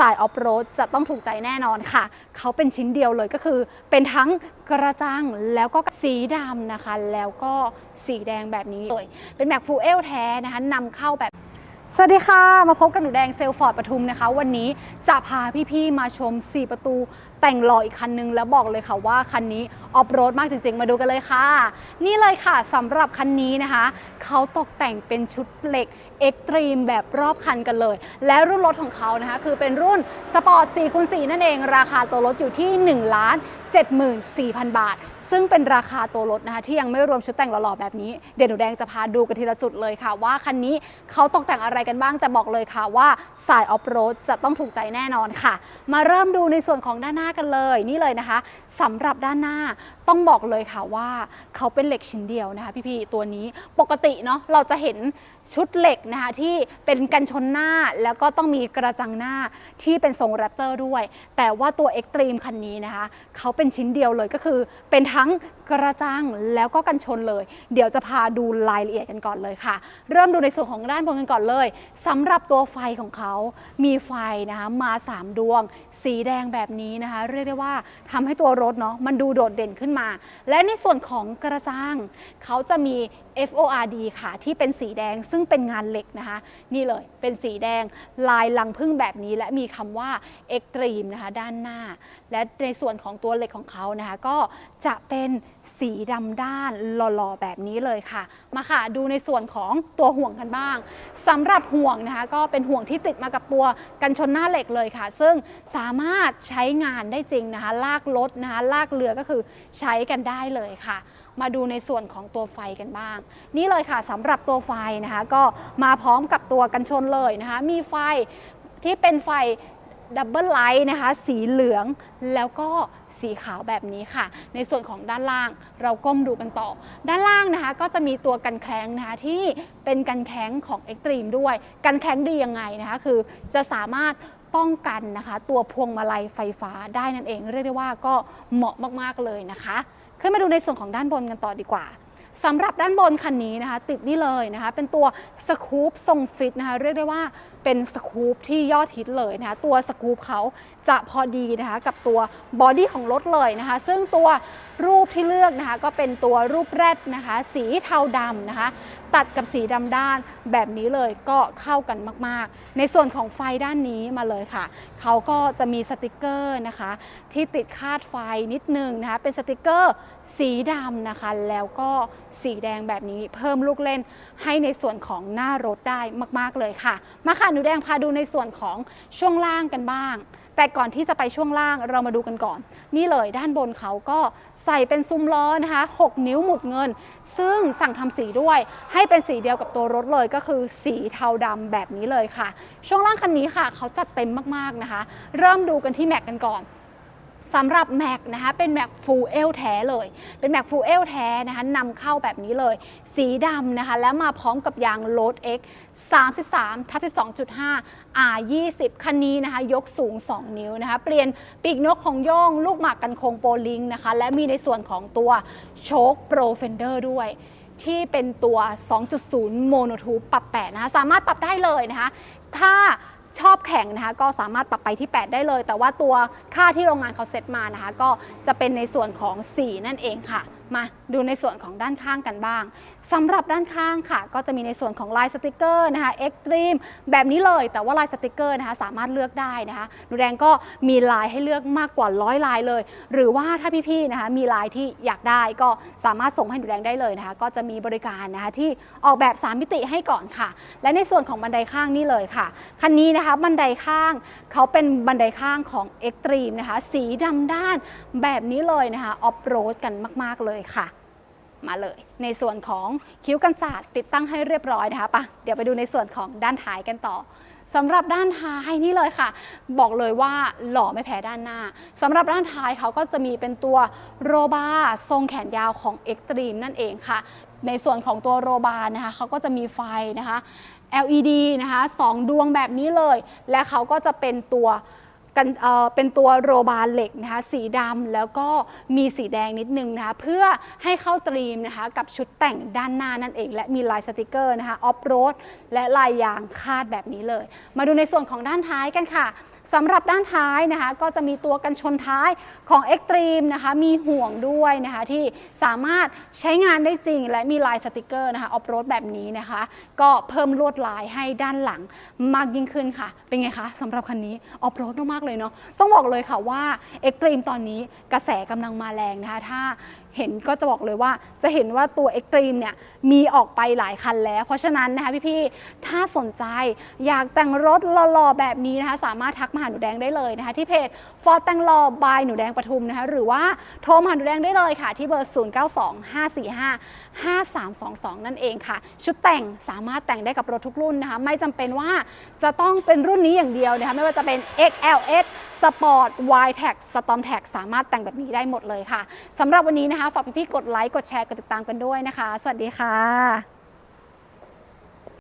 สายออฟโรดจะต้องถูกใจแน่นอนค่ะ เขาเป็นชิ้นเดียวเลยก็คือ เป็นทั้งกระจังแล้วก็สีดำนะคะ แล้วก็สีแดงแบบนี้เลยเป็นแม็กฟูเอลแท้นะคะนำเข้าแบบสวัสดีค่ะ มาพบกับหนูแดงเซลฟอร์ดปทุมนะคะ วันนี้จะพาพี่ ๆ มาชม 4 ประตู แต่งหล่ออีกคันนึงแล้วบอกเลยค่ะว่าคันนี้ออฟโรดมากจริงๆ มาดูกันเลยค่ะ นี่เลยค่ะสำหรับคันนี้นะคะ เขาตกแต่งเป็นชุดเหล็กเอ็กตรีมแบบรอบคันกันเลย และรุ่นรถของเขานะคะ คือเป็นรุ่นสปอร์ต4คูณ4นั่นเอง ราคาตัวรถอยู่ที่1ล้าน74,000 บาท ซึ่งเป็นราคาตัวรถนะคะ ที่ยังไม่รวมชุดแต่งหล่อๆแบบนี้ เดี๋ยวหนูแดงจะพาดูกันทีละจุดเลยค่ะ ว่าคันนี้เขาตกแต่งอะไรกันบ้างแต่บอกเลยค่ะว่าสายออฟโรดจะต้องถูกใจแน่นอนค่ะ มาเริ่มดูในส่วนของด้านหน้ากันเลยนี่เลยนะคะสำหรับด้านหน้า ต้องบอกเลยค่ะว่าเขาเป็นเหล็กชิ้นเดียวนะคะพี่ๆตัวนี้ปกติเนาะเราจะเห็นชุดเหล็กนะคะที่เป็นกันชนหน้าแล้วก็ต้องมีกระจังหน้าที่เป็นทรงแรปเตอร์ด้วย แต่ว่าตัวเอ็กตรีมคันนี้นะคะเขาเป็นชิ้นเดียวเลยก็คือ เป็นทั้งกระจังแล้วก็กันชนเลย เดี๋ยวจะพาดูรายละเอียดกันก่อนเลยค่ะ เริ่มดูในส่วนของด้านบนกันก่อนเลยสำหรับตัวไฟของเขา มีไฟนะคะมา 3 ดวง สีแดงแบบนี้นะคะ เรียกได้ว่าทำให้ตัวรถเนาะมันดูโดดเด่นขึ้นมาและในส่วนของกระจังเขาจะมี FORD ค่ะที่เป็นสีแดงซึ่งเป็นงานเหล็กนะคะ นี่เลยเป็นสีแดงลายลังพึ่งแบบนี้ และมีคำว่า Extreme นะคะด้านหน้า และในส่วนของตัวเหล็กของเขานะคะ ก็จะเป็นสีดำด้านหล่อๆแบบนี้เลยค่ะ มาค่ะดูในส่วนของตัวห่วงกันบ้างสำหรับห่วงนะคะก็เป็นห่วงที่ติดมากับตัวกันชนหน้าเหล็กเลยค่ะ ซึ่งสามารถใช้งานได้จริงนะคะ ลากรถนะคะลากเรือก็คือใช้กันได้เลยค่ะ มาดูในส่วนของตัวไฟกันบ้าง นี่เลยค่ะสำหรับตัวไฟนะคะก็มาพร้อมกับตัวกันชนเลยนะคะ มีไฟที่เป็นไฟดับเบิลไลท์นะคะ สีเหลืองแล้วก็สีขาวแบบนี้ค่ะ ในส่วนของด้านล่างเราก้มดูกันต่อ ด้านล่างนะคะก็จะมีตัวกันแคลงนะคะที่เป็นกันแข้งของ e x t r e m e ด้วย กันแข้งดียังไงนะคะ คือจะสามารถป้องกันนะคะ ตัวพวงมาลัยไฟฟ้าได้นั่นเอง เรียกได้ว่าก็เหมาะมาก ๆ เลยนะคะ ขึ้นมาดูในส่วนของด้านบนกันต่อดีกว่าสำหรับด้านบนคันนี้นะคะ ติดนี่เลยนะคะ เป็นตัวสกูปทรงฟิตนะคะ เรียกได้ว่าเป็นสกูปที่ยอดฮิตเลยนะคะ ตัวสกูปเขาจะพอดีนะคะ กับตัวบอดี้ของรถเลยนะคะ ซึ่งตัวรูปที่เลือกนะคะ ก็เป็นตัวรูปแรดนะคะ สีเทาดำนะคะ ตัดกับสีดำด้านแบบนี้เลยก็เข้ากันมากๆ ในส่วนของไฟด้านนี้มาเลยค่ะ เขาก็จะมีสติกเกอร์นะคะ ที่ติดคาดไฟนิดนึงนะคะ เป็นสติกเกอร์สีดำนะคะ แล้วก็สีแดงแบบนี้เพิ่มลูกเล่นให้ในส่วนของหน้ารถได้มาก ๆเลยค่ะ มาค่ะหนูแดงพาดูในส่วนของช่วงล่างกันบ้าง แต่ก่อนที่จะไปช่วงล่างเรามาดูกันก่อน นี่เลยด้านบนเขาก็ใส่เป็นซุ้มล้อนะคะ 6 นิ้วหมุดเงิน ซึ่งสั่งทำสีด้วย ให้เป็นสีเดียวกับตัวรถเลยก็คือสีเทาดำแบบนี้เลยค่ะ ช่วงล่างคันนี้ค่ะ เขาจัดเต็มมากๆนะคะ เริ่มดูกันที่แม็กกันก่อน สำหรับแม็กนะคะเป็นแม็กฟูลเอลแท้เลย เป็นแม็กฟูลเอลแท้นะคะนำเข้าแบบนี้เลย สีดำนะคะ แล้วมาพร้อมกับยางโรด X 33ทับ12.5 R 20คันนี้นะคะ ยกสูง 2 นิ้วนะคะ เปลี่ยนปีกนกของโย่งลูกหมากกันโคงโปลิงนะคะ และมีในส่วนของตัวโชคโปรเฟนเดอร์ด้วยที่เป็นตัว 2.0 โมโนทูปปรับแปดนะคะ สามารถปรับได้เลยนะคะ ถ้า ชอบแข่งนะคะก็สามารถปรับไปที่ 8 ได้เลย แต่ว่าตัวค่าที่โรงงานเขาเซตมานะคะก็จะเป็นในส่วนของ 4 นั่นเองค่ะ มาดูในส่วนของด้านข้างกันบ้างสำหรับด้านข้างค่ะ ก็จะมีในส่วนของลายสติกเกอร์นะคะเอ็กตรีมแบบนี้เลย แต่ว่าลายสติกเกอร์นะคะสามารถเลือกได้นะคะหนูแดงก็มีลายให้เลือกมากกว่าร้อยลายเลย หรือว่าถ้าพี่ๆนะคะมีลายที่อยากได้ก็สามารถส่งให้หนูแดงได้เลยนะคะก็จะมีบริการนะคะที่ออกแบบ 3 มิติให้ก่อนค่ะ และในส่วนของบันไดข้างนี่เลยค่ะคันนี้นะคะบันไดข้างเขาเป็นบันไดข้างของ e x t r e m e นะคะสีดำด้านแบบนี้เลยนะคะออฟโรดกันมาก ๆเลยค่ะ มาเลย ในส่วนของคิ้วกันศาสตร์ติดตั้งให้เรียบร้อยนะคะปะเดี๋ยวไปดูในส่วนของด้านท้ายกันต่อสำหรับด้านท้ายนี่เลยค่ะ บอกเลยว่าหล่อไม่แพ้ด้านหน้าสำหรับด้านท้ายเขาก็จะมีเป็นตัวโรบาทรงแขนยาวของ e x t r e m e นั่นเองค่ะ ในส่วนของตัวโรบานะคะเขาก็จะมีไฟนะคะ LED นะคะสองดวงแบบนี้เลย และเขาก็จะเป็นตัว กันเเป็นตัวโรบาเหล็กนะคะสีดำแล้วก็มีสีแดงนิดนึงนะคะเพื่อให้เข้าตรีมนะคะกับชุดแต่งด้านหน้านั่นเอง และมีลายสติกเกอร์นะคะออฟโรดและลายยางคาดแบบนี้เลย มาดูในส่วนของด้านท้ายกันค่ะ สำหรับด้านท้ายนะคะก็จะมีตัวกันชนท้ายของ Extreme นะคะมีห่วงด้วยนะคะที่สามารถใช้งานได้จริง และมีลายสติกเกอร์นะคะออฟโรดแบบนี้นะคะ ก็เพิ่มลวดลายให้ด้านหลังมากยิ่งขึ้นค่ะ เป็นไงคะสำหรับคันนี้ออฟโรดมากๆเลยเนาะต้องบอกเลยค่ะว่า Extreme ตอนนี้กระแสกำลังมาแรงนะคะถ้าเห็นก็จะบอกเลยว่าจะเห็นว่าตัว Extreme เนี่ยมีออกไปหลายคันแล้ว เพราะฉะนั้นนะคะพี่ๆถ้าสนใจอยากแต่งรถหล่อๆแบบนี้นะคะสามารถทักมาหาหนูแดงได้เลยนะคะที่เพจ Ford แต่งหล่อบายหนูแดงปทุมนะคะหรือว่าโทรมาหาหนูแดงได้เลยค่ะ ที่เบอร์ 0925455322 นั่นเองค่ะ ชุดแต่งสามารถแต่งได้กับรถทุกรุ่นนะคะไม่จำเป็นว่าจะต้องเป็นรุ่นนี้อย่างเดียวนะคะไม่ว่าจะเป็น XLS สปอร์ตวายแท็กสตอมแท็กสามารถแต่งแบบนี้ได้หมดเลยค่ะสำหรับวันนี้นะคะฝากพี่ๆกดไลค์กดแชร์กดติดตามกันด้วยนะคะ สวัสดีค่ะ